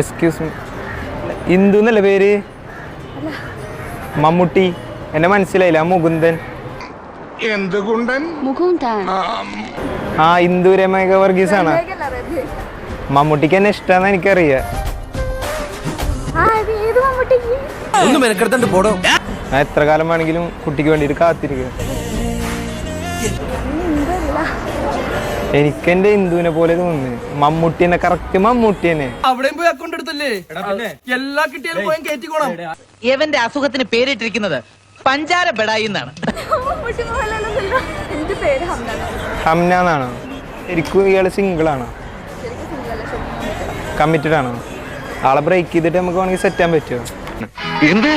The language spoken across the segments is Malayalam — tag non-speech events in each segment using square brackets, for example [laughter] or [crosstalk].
എക്സ്ക്യൂസ് മീ ഇന്ദു എന്നല്ലേ പേര്? മമ്മൂട്ടി. എന്നെ മനസ്സിലായില്ല. മുകുന്ദൻ. ആ ഇന്ദു രമേക വർഗീസ് ആണ് മമ്മൂട്ടിക്ക് എന്നെ ഇഷ്ടമാണെന്ന് എനിക്കറിയാം. ഒന്ന് മെനക്കെടുത്തണ്ട് പോടോ. ഞാൻ എത്ര കാലം വേണമെങ്കിലും കുട്ടിക്ക് വേണ്ടിയിട്ട് കാത്തിരിക്കുക എനിക്ക് എന്റെ ഇന്ദുവിനെ പോലെ തോന്നുന്നു. മമ്മൂട്ടി തന്നെ കറക്റ്റ് മമ്മൂട്ടി തന്നെ. അവിടെയും പോയി അക്കൗണ്ട് എടുത്തല്ലേ? എല്ലാ കിട്ടിയാലും പോയി കയറ്റിക്കോണം ഇവന്റെ അസുഖത്തിന് പേരിട്ടിരിക്കുന്നത് പഞ്ചാര ബെടായി എന്നാണ്. എന്റെ പേര് ഹംദാന ഹംന എന്നാണോ? ശരിക്കും ഇയാൾ സിംഗിൾ ആണോ? കമ്മിറ്റഡ് ആണോ? ആളെ ബ്രേക്ക് ചെയ്തിട്ട് നമുക്ക് വേണമെങ്കിൽ സെറ്റ് ചെയ്യാൻ പറ്റുമോ? എന്ത്?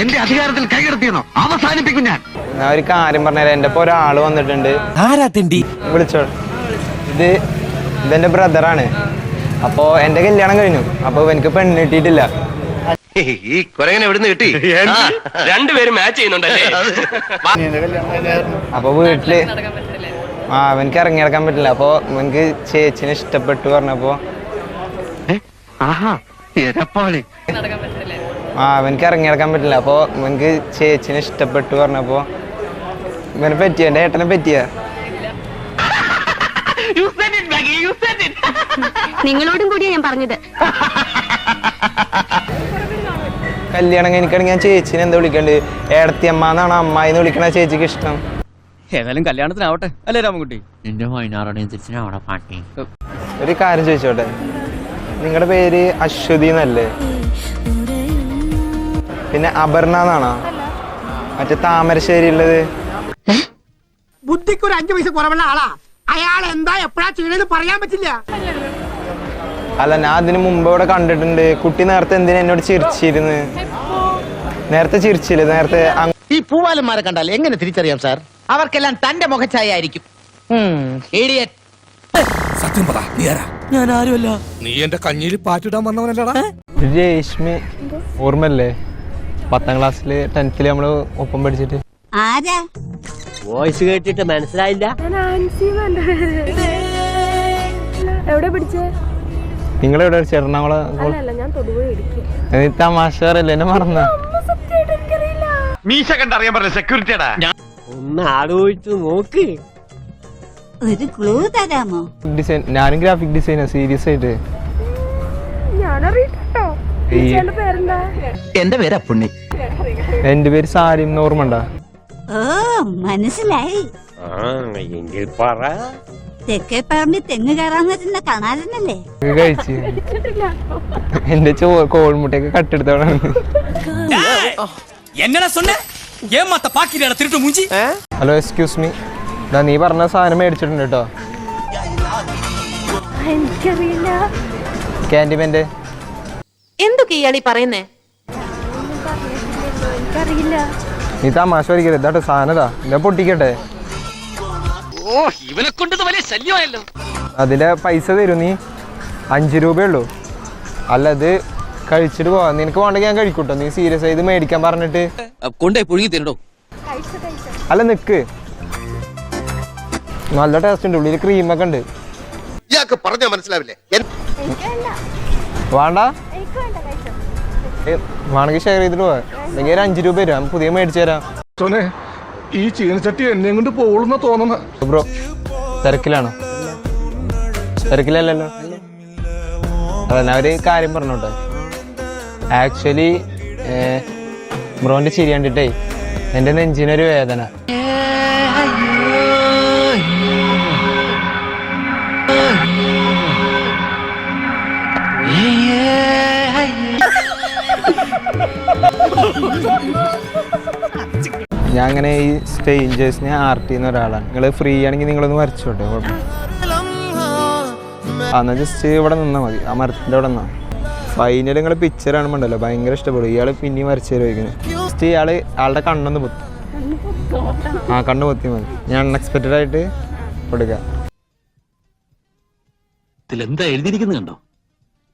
എന്റെ അധികാരത്തിൽ കൈകടത്തിയെന്നോ അവസാനിപ്പിക്കും ഞാൻ. ഞാൻ ഒരു കാര്യം പറഞ്ഞാൽ എന്റെ ഒരാൾ ഒരാൾ വന്നിട്ടുണ്ട്. ആരാ തെണ്ടി? വിളിച്ചോ ഇത് ഇതെന്റെ ബ്രദറാണ് അപ്പോൾ എന്റെ കല്യാണം കഴിഞ്ഞു. അപ്പോൾ എനിക്ക് പെണ്ണ് കിട്ടിയിട്ടില്ല. ഈ കുരങ്ങനെ എവിടുന്ന് കിട്ടി. രണ്ടുപേരും മാച്ച് ചെയ്യുന്നുണ്ടല്ലേ? [laughs] അപ്പൊ വീട്ടിൽ ആ അവനക്ക് ഇറങ്ങി നടക്കാൻ പറ്റില്ല. അപ്പൊ എനിക്ക് ചേച്ചിനെ ഇഷ്ടപ്പെട്ടു പറഞ്ഞപ്പോ ആ അവനക്ക് ഇറങ്ങി നടക്കാൻ പറ്റില്ല. അപ്പൊ എനിക്ക് ചേച്ചിനെ ഇഷ്ടപ്പെട്ടു പറഞ്ഞപ്പോ ഇവനെ പറ്റിയ? എന്റെ ഏട്ടനെ പറ്റിയ? നിങ്ങളോടും കൂടിയാ ഞാൻ പറഞ്ഞത്. കല്യാണം കഴിഞ്ഞിട്ടാണെങ്കിൽ ഞാൻ ചേച്ചിനെ എന്താ വിളിക്കണ്ട്? ഏടത്തിയമ്മ എന്നാണ് അമ്മായിന്ന് വിളിക്കണ ചേച്ചിക്ക് ഇഷ്ടം. ഏതായാലും കല്യാണത്തിനാവട്ടെ. അല്ലേ രാമൻകുട്ടി? എന്റെ മൈനാറോടെ അവിടെ പാട്ടി? ഒരു കാര്യം ചോദിച്ചോട്ടെ? നിങ്ങളുടെ പേര് അശ്വതി എന്നല്ലേ? പിന്നെ അപർണ എന്നാണോ? മറ്റേ താമരശ്ശേരി ഉള്ളത് ബുദ്ധിക്ക് ഒരു അഞ്ചു പൈസ കുറവുള്ള ആളാ. അയാൾ എന്താ എപ്പോഴാ ചെയ്യണെന്ന് പറയാൻ പറ്റില്ല. അല്ല ഞാൻ അതിന് മുമ്പ് ഇവിടെ കണ്ടിട്ടുണ്ട്. കുട്ടി നേരത്തെ എന്തിനാ എന്നോട് ചിരിച്ചിരുന്ന്? നേരത്തെ ചിരിച്ചില്ല? നേരത്തെ ഈ പൂവാലന്മാരെ കണ്ടാൽ എങ്ങനെ തിരിച്ചറിയാം സാർ? അവർക്കെല്ലാം തന്റെ മുഖച്ഛായ ആയിരിക്കും ഇഡിയറ്റ് സത്യം പറ നീ ആരാ? ഞാൻ ആരുമല്ല. നീ എന്റെ കഞ്ഞിയിൽ പാറ്റിടാൻ വന്നവനല്ലടാ. രേഷ്മി ഓർമ്മല്ലേ പത്താം ക്ലാസ്സിൽ ടെൻത്തിൽ നമ്മൾ ഒപ്പം പഠിച്ചിട്ട്. ആരാ? വോയിസ് കേട്ടിട്ട് മനസ്സിലായില്ല. എവിടെ പിടിച്ചേ നിങ്ങൾ എവിടെ പഠിച്ചത്? ഞാൻ തൊടുപുഴ ഇടിക്കും. നീ തമാശറല്ലേ എന്നെ മറന്ന. മീശ കണ്ടറിയാൻ പറഞ്ഞ സെക്യൂരിറ്റിയാടാ ഒന്ന് ആലോചിച്ചു നോക്ക്. ഒരു ക്ലൂ തരാമോ? ഡിസൈൻ ഞാനും ഗ്രാഫിക് ഡിസൈനർ സീരിയസ് ആയിട്ട്. എന്റെ പേര് പേരെന്താ? എന്റെ പേരാ സാരിം ഓർമ്മണ്ടാ ഓ മനസ്സിലായി. എങ്കിൽ പറ. തെക്കേ പറമ്പി തെങ്ങ് കയറാൻ വരുന്ന കാണാറുന്നല്ലേ കഴിച്ച്. എന്റെ ചോ കോൾമുട്ടയൊക്കെ കട്ടെടുത്തോളാണ് എന്നടാ സൊന്നെ? ഏമാത്ത പാക്കിലാണ് തിരുട്ടു മൂഞ്ചി. ഹലോ എക്സ്ക്യൂസ് മീ ഞാൻ നീ പറഞ്ഞ സാധനം മേടിച്ചിട്ടുണ്ട് കേട്ടോ. എനിക്കറിയില്ല. എന്തൊക്കെ ഇയാളി പറയുന്നേ? എനിക്കറിയില്ല. നീ തമാശ വരിക്കരുത് ഇതാട്ടോ സാധനതാ ഇതാ. പൊട്ടിക്കട്ടെ. ഓ ഇവനെ കൊണ്ട് വലിയ ശല്യമായല്ലോ. അതിന്റെ പൈസ തരും നീ. അഞ്ച് രൂപയുള്ളൂ അല്ല ഇത് കഴിച്ചിട്ട് പോവാ. നിനക്ക് വേണ്ടെങ്കിൽ ഞാൻ കഴിക്കൂട്ടോ. നീ സീരിയസ് ആയി ഇത് മേടിക്കാൻ പറഞ്ഞിട്ട്. കൊണ്ടേ പുഴുങ്ങി തരണോ അല്ല നിക്ക്. നല്ല ടേസ്റ്റ് ഉണ്ട്. ഉള്ളിൽ ക്രീമൊക്കെ ഉണ്ട്. ഇയാൾക്ക് പറഞ്ഞാ മനസ്സിലാവില്ലേ? വേണ്ട. വേണമെങ്കിൽ ഷെയർ ചെയ്തിട്ട് പോവാ. അല്ലെങ്കിൽ ഒരു അഞ്ച് രൂപ തരാം. പുതിയ മേടിച്ചു തരാം. ഈ ചീനച്ചട്ടി എന്നെയും കൊണ്ട് പോകുന്ന തോന്നുന്നത് ബ്രോ തിരക്കിലാണോ? തിരക്കിലല്ലല്ലോ? അതെ ഞാൻ ഒരു കാര്യം പറഞ്ഞോട്ടെ. ആക്ച്വലി ബ്രോന്റെ ചിരി കണ്ടിട്ടേ എന്റെ നെഞ്ചിനൊരു വേദന. ഞാൻ അങ്ങനെ ഈ സ്റ്റേഞ്ചേഴ്സിനെ ആർട്ട് ചെയ്യുന്ന ഒരാളാണ്. നിങ്ങൾ ഫ്രീ ആണെങ്കിൽ നിങ്ങളൊന്ന് വരച്ചോട്ടെ അന്ന് ജസ്റ്റ് ഇവിടെ നിന്നാൽ മതി. ആ മരത്തിന്റെ അവിടെ നിന്നാൽ ഫൈനൽ നിങ്ങൾ പിക്ചർ കാണുമ്പോണ്ടല്ലോ ഭയങ്കര ഇഷ്ടപ്പെടും. ഇയാൾ പിന്നെയും വരച്ചു തരുമായിരിക്കും ജസ്റ്റ് ഇയാൾ ആളുടെ കണ്ണൊന്ന് പൊത്തി. ആ കണ്ണ് പൊത്തി മതി. ഞാൻ അൺഎക്സ്പെക്റ്റഡ് ആയിട്ട് കൊടുക്കാം. ഇതിലെന്താ എഴുതിയിരിക്കുന്നത് കണ്ടോ?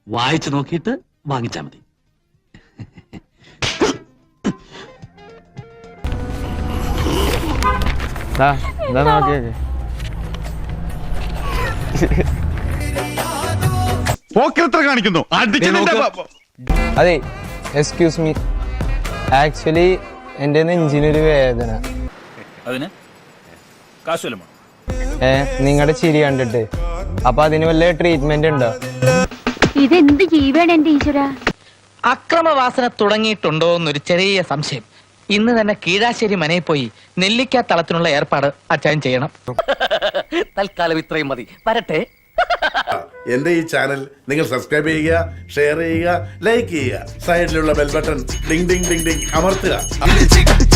വായിച്ചു നോക്കിയിട്ട് വാങ്ങിച്ചാൽ മതി. ദാ, എന്താ നോക്കിയൊക്കെ പോക്കിരത്ര കാണിക്കുന്നു? അതെ എക്സ്ക്യൂസ് മീ ആക്ച്വലി എന്റെ നെഞ്ചിനൊരു വേദന. അതിന്? കാശുവല്ലോ ഏ നിങ്ങളുടെ ചിരി കണ്ടിട്ട്. അപ്പൊ അതിന് വല്ല ട്രീറ്റ്മെന്റ് ഉണ്ടോ? ഇതെന്ത് ജീവയാണ് എന്റെ ഈശ്വര? അക്രമവാസന തുടങ്ങിയിട്ടുണ്ടോ എന്നൊരു ചെറിയ സംശയം. ഇന്ന് തന്നെ കീഴാശ്ശേരി മനയിൽ പോയി നെല്ലിക്ക തളത്തിനുള്ള ഏർപ്പാട് അച്ചായൻ ചെയ്യണം. [laughs] തൽക്കാലം ഇത്രയും മതി. വരട്ടെ. [laughs] എന്റെ ഈ ചാനൽ നിങ്ങൾ സബ്സ്ക്രൈബ് ചെയ്യുക ഷെയർ ചെയ്യുക ലൈക്ക് ചെയ്യുക. സൈഡിലുള്ള bell button ding ding ding ding അമർത്തുക.